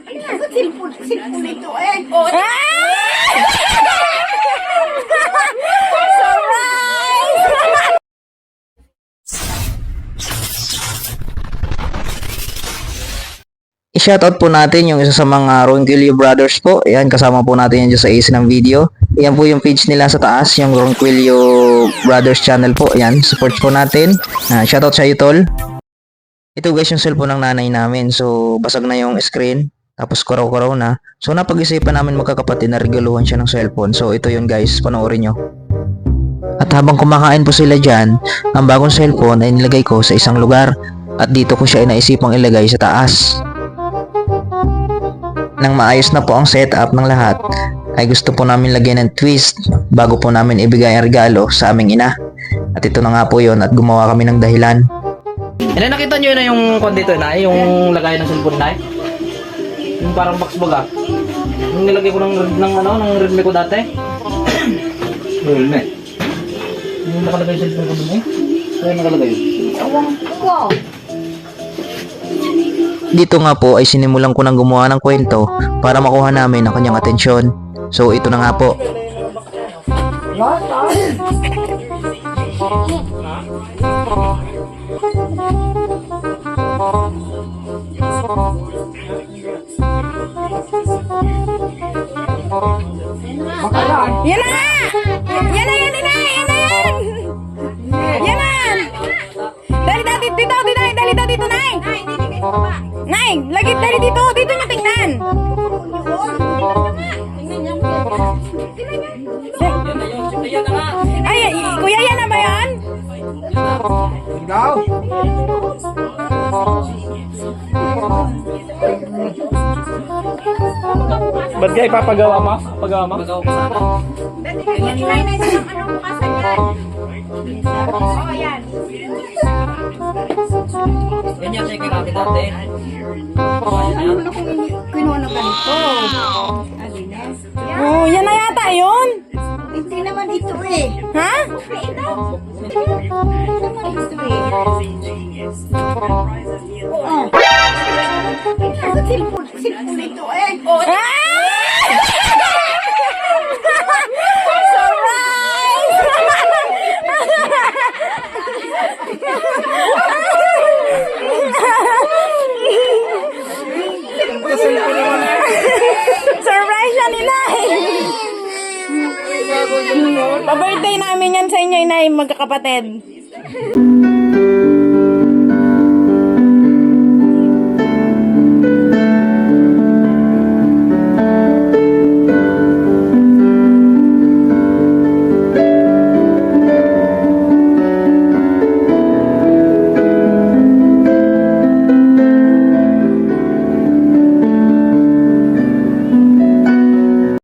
Ano cellphone? Cellphone ito eh. Oh, I-shoutout po natin yung isa sa mga Ronquillo Brothers po. Ayan, kasama po natin yan sa ace ng video. Ayan po yung page nila sa taas, yung Ronquillo Brothers channel po. Ayan, support po natin. Ah, shoutout sa iyo, tol. Ito guys yung cellphone ng nanay namin. So, basag na yung screen. Tapos kuraw-kuraw na. So, napag-isipan namin magkakapatid na regaluhan siya ng cellphone. So, ito yun guys. Panoorin nyo. At habang kumakain po sila dyan, ang bagong cellphone ay nilagay ko sa isang lugar. At dito ko siya inaisipang ilagay sa taas. Nang maayos na po ang setup ng lahat, ay gusto po namin lagyan ng twist bago po namin ibigay ang regalo sa aming ina. At ito na nga po yon at gumawa kami ng dahilan. Ano nakita nyo na yung kwan dito na, yung lagay ng cellphone na Yung parang box baga. Yung nilagay ko ng, ng ano, ng Redmi ko dati. Redmi? Yung nakalagay yung cellphone ko dun eh. Kaya nakalagay yun. Awang ko. Dito nga po ay sinimulan ko ng gumawa ng kwento para makuha namin ang kanyang atensyon. So ito na nga po. Yan na nga! Yan na, yan na, yan na, yan! Na! Dali dali dito, dito, dali dali dito, Nay! Nay, lagi dali dito, dito niyo tingnan! Ay, kuya, yan na ba yan? Ba't kaya ipapagawa mo? Pagawa mo? Pagawa ko sana. Ilay na ito ng ano bukasan yan. Oh, yan. Yan yung check natin dati. Ano na kung kinuha ng ganito? Alines. Oh, yan na yata yun! Hindi naman ito eh. Ha? Ito. Hindi naman ito eh. Oh. Ano cellphone? Cellphone ito eh. Surprise Pa-birthday namin yan sa inyo, inay, magkakapatid.